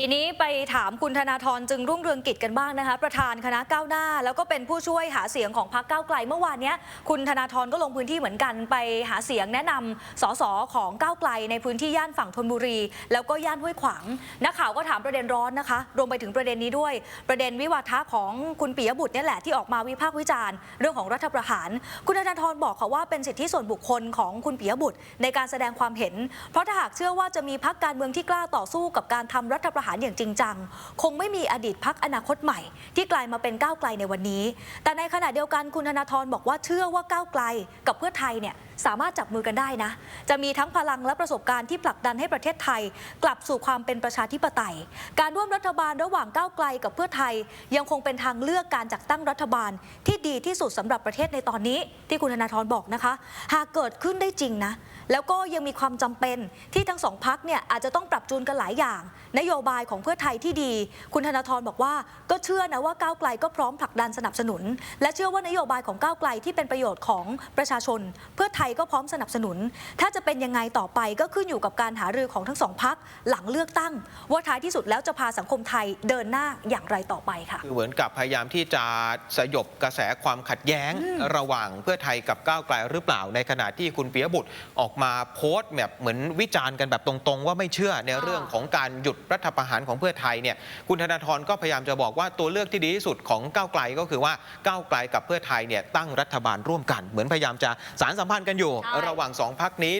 ทีนี้ไปถามคุณธนาธรจึงรุ่งเรืองกิจกันบ้างนะคะ ประธานคณะก้าวหน้า แล้วก็เป็นผู้ช่วยหาเสียงของพรรคก้าวไกลเมื่อวานนี้คุณธนาธรก็ลงพื้นที่เหมือนกันไปหาเสียงแนะนำสสของก้าวไกลในพื้นที่ย่านฝั่งธนบุรี แล้วก็ย่านห้วยขวางนักข่าวก็ถามประเด็นร้อนนะคะ รวมไปถึงประเด็นนี้ด้วย ประเด็นวิวาทะของคุณปิยบุตรนี่แหละที่ออกมาวิพากษ์วิจารณ์ เรื่องของรัฐประหาร คุณธนาธรบอกค่ะว่าเป็นสิทธิส่วนบุคคลของคุณปิยบุตรในการแสดงความเห็น เพราะถ้าหากเชื่อว่าจะมีพักการเมืองที่กล้าต่อสู้กับการทำรัฐประหารอย่างจริงจัง คงไม่มีอดีตพักอนาคตใหม่ ที่กลายมาเป็นก้าวไกลในวันนี้ แต่ในขณะเดียวกันคุณธนาธรบอกว่าเชื่อว่าก้าวไกลกับเพื่อไทยเนี่ยสามารถจับมือกันได้นะ จะมีทั้งพลังและประสบการณ์ที่ผลักดันให้ประเทศไทย กลับสู่ความเป็นประชาธิปไตย การร่วมรัฐบาลระหว่างก้าวไกลกับเพื่อไทย ยังคงเป็นทางเลือกการจัดตั้งรัฐบาลที่ดีที่สุดสำหรับประเทศในตอนนี้ ที่คุณธนาธรบอกนะคะ หากเกิดขึ้นได้จริงนะ แล้วก็ยังมีความจำเป็นที่ทั้งสองพักเนี่ยอาจจะต้องปรับจูนกันหลายอย่าง นโยบายของเพื่อไทยที่ดี คุณธนาธรบอกว่า ก็เชื่อนะว่าก้าวไกลก็พร้อมผลักดันสนับสนุน และเชื่อว่านโยบายของก้าวไกลที่เป็นประโยชน์ของประชาชน เพื่อไทยก็พร้อมสนับสนุน ถ้าจะเป็นยังไงต่อไปก็ขึ้นอยู่กับการหารือของทั้งสองพักหลังเลือกตั้ง ว่าท้ายที่สุดแล้วจะพาสังคมไทยเดินหน้าอย่างไรต่อไปค่ะคือเหมือนกับพยายามที่จะสยบกระแสความขัดแย้งระหว่างเพื่อไทยกับก้าวไกลหรือเปล่าในขณะที่คุณปิยบุตรออกมาโพสต์แบบเหมือนวิจารณ์กันแบบตรงๆ ว่าไม่เชื่อในเรื่องของการหยุดรัฐประหารของเพื่อไทยเนี่ยคุณธนาธรก็พยายามจะบอกว่าตัวเลือกที่ดีที่สุดของก้าวไกลก็คือว่าก้าวไกลกับเพื่อไทยเนี่ยตั้งรัฐบาลร่วมกัน เหมือนพยายามจะสารสัมพันธ์กันอยู่ใช่ระหว่างสองพักนี้